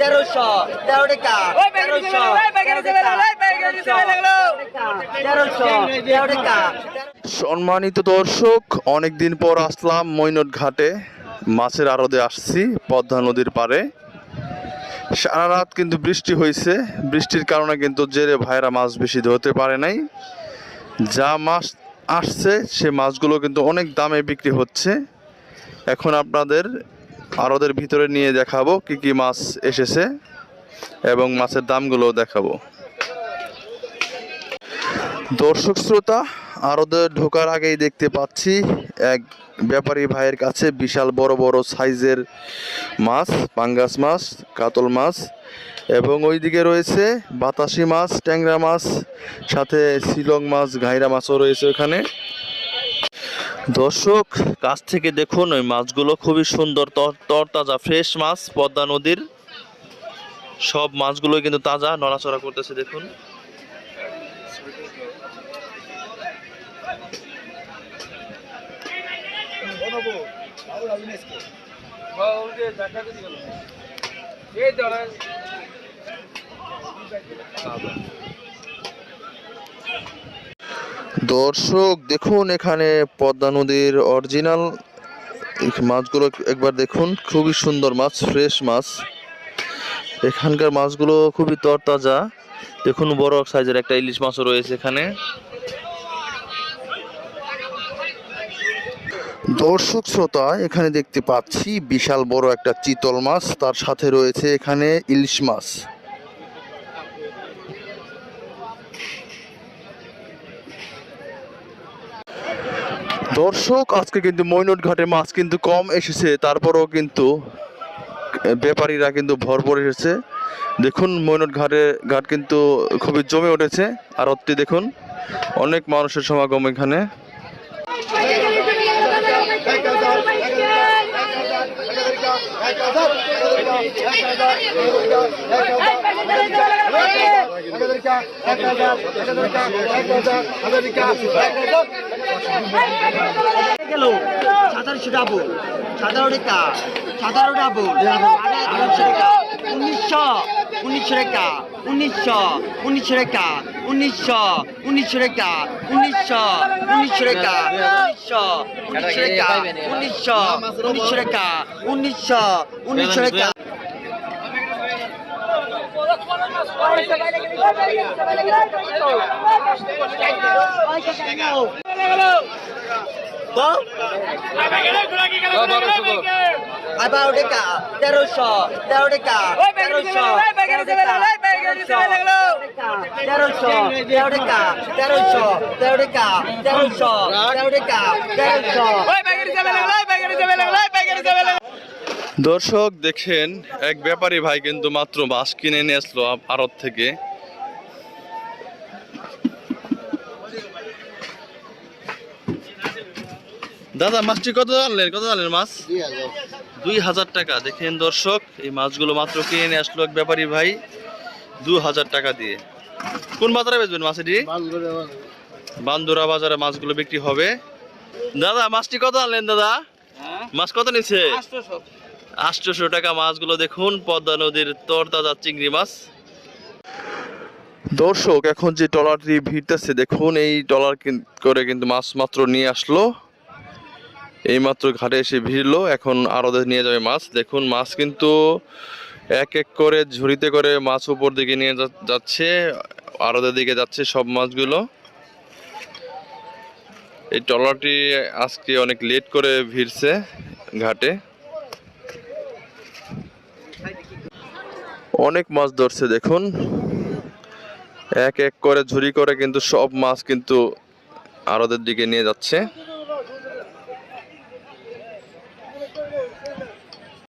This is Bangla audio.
তেরোশো তেরো টাকা তেরোশো তেরোশো তেরো টাকা সম্মানিত দর্শক অনেকদিন পর আসলাম মৈনট ঘাটে মাছের আড়দে আসছি পদ্মা নদীর পারে সারা রাত কিন্তু বৃষ্টি হয়েছে বৃষ্টির কারণে কিন্তু জেরে ভাইরা মাছ বেশি ধরতে পারে নাই যা মাছ আসছে সে মাছগুলো কিন্তু অনেক দামে বিক্রি হচ্ছে এখন আপনাদের আড়দের ভিতরে নিয়ে দেখাবো কি কি মাছ এসেছে এবং মাছের দামগুলো দেখাবো। দর্শক শ্রোতা আরদে ঢোকার আগেই দেখতে পাচ্ছি এক ব্যাপারী ভাইয়ের কাছে বিশাল বড় বড় সাইজের মাছ, পাঙ্গাস মাছ, কাতল মাছ এবং ওইদিকে রয়েছে বাতাসি মাছ, ট্যাংরা মাছ, সাথে শিলং মাছ, ঘাইরা মাছও রয়েছে ওখানে। দর্শক, কাছ থেকে দেখুন, ওই মাছগুলো খুবই সুন্দর, তর- তরতাজা, ফ্রেশ মাছ, পদ্মা নদীর। সব মাছগুলো কিন্তু তাজা, নড়াচড়া করতেছে, দেখুন। দর্শক, দেখুন এখানে পদ্মা নদীর অরিজিনাল মাছগুলো একবার দেখুন, খুবই সুন্দর মাছ ফ্রেশ মাছ। এখানকার মাছগুলো খুবই তরতাজা। দেখুন বড় সাইজের একটা ইলিশ মাছও রয়েছে এখানে। দর্শক, শ্রোতা, এখানে দেখতে পাচ্ছি বিশাল বড় একটা চিতল মাছ, তার সাথে রয়েছে এখানে ইলিশ মাছ। দর্শক, আজকে কিন্তু মৈনট ঘাটে মাছ কিন্তু কম এসেছে, তারপরও কিন্তু ব্যাপারীরা কিন্তু ভরপুর এসেছে। দেখুন মৈনট ঘাটে ঘাট কিন্তু খুবই জমে উঠেছে। আর অতি দেখুন, অনেক মানুষের সমাগম এখানে। গেল সাতারোশো ডাবো সতেরো টাকা সতেরো ডাবো আঠারোশো টাকা উনিশশো উনিশশো টাকা উনিশশো উনিশশো টাকা উনিশশো উনিশশো টাকা উনিশশো উনিশশো টাকা উনিশশো উনিশশো টাকা উনিশশো উনিশশো টাকা উনিশশো টাকা দর্শক দেখেন এক ব্যাপারী ভাই কিন্তু মাত্র মাছ কিনে নিয়ে আসলো ভারত থেকে। দাদা মাছটি কত আনলেন? কত আনলেন মাছ? দুই হাজার। টাকা। দেখেন দর্শক এই মাছগুলো মাত্র কিনে নিয়ে আসলো এক ব্যাপারী ভাই দু হাজার টাকা দিয়ে। কোন বাজারে বেচবেন মাছটি? বান্দুরা বাজারে মাছগুলো বিক্রি হবে। দাদা মাছটি কত আনলেন দাদা? মাছ কত নিচ্ছে? আটশোশো টাকা মাছগুলো দেখুন পদ্মা নদীর তরতাজা চিংড়ি মাছ। দর্শক এখন যে ট্রলারটি ভিড়তেছে দেখুন এই ট্রলার কিন- করে কিন্তু মাছ মাত্র নিয়ে আসলো। এই মাত্র ঘাটে এসে ভিড়লো, এখন আরও নিয়ে যাবে মাছ। দেখুন, মাছ কিন্তু এক এক করে ঝুড়িতে করে মাছ উপর দিকে নিয়ে যাচ্ছে, আরদের দিকে যাচ্ছে সব মাছগুলো। এই ট্রলারটি আজকে অনেক লেট করে ভিড়ছে ঘাটে। অনেক মাছ ধরছে, দেখুন। এক এক করে ঝুড়ি করে কিন্তু সব মাছ কিন্তু আরদের দিকে নিয়ে যাচ্ছে।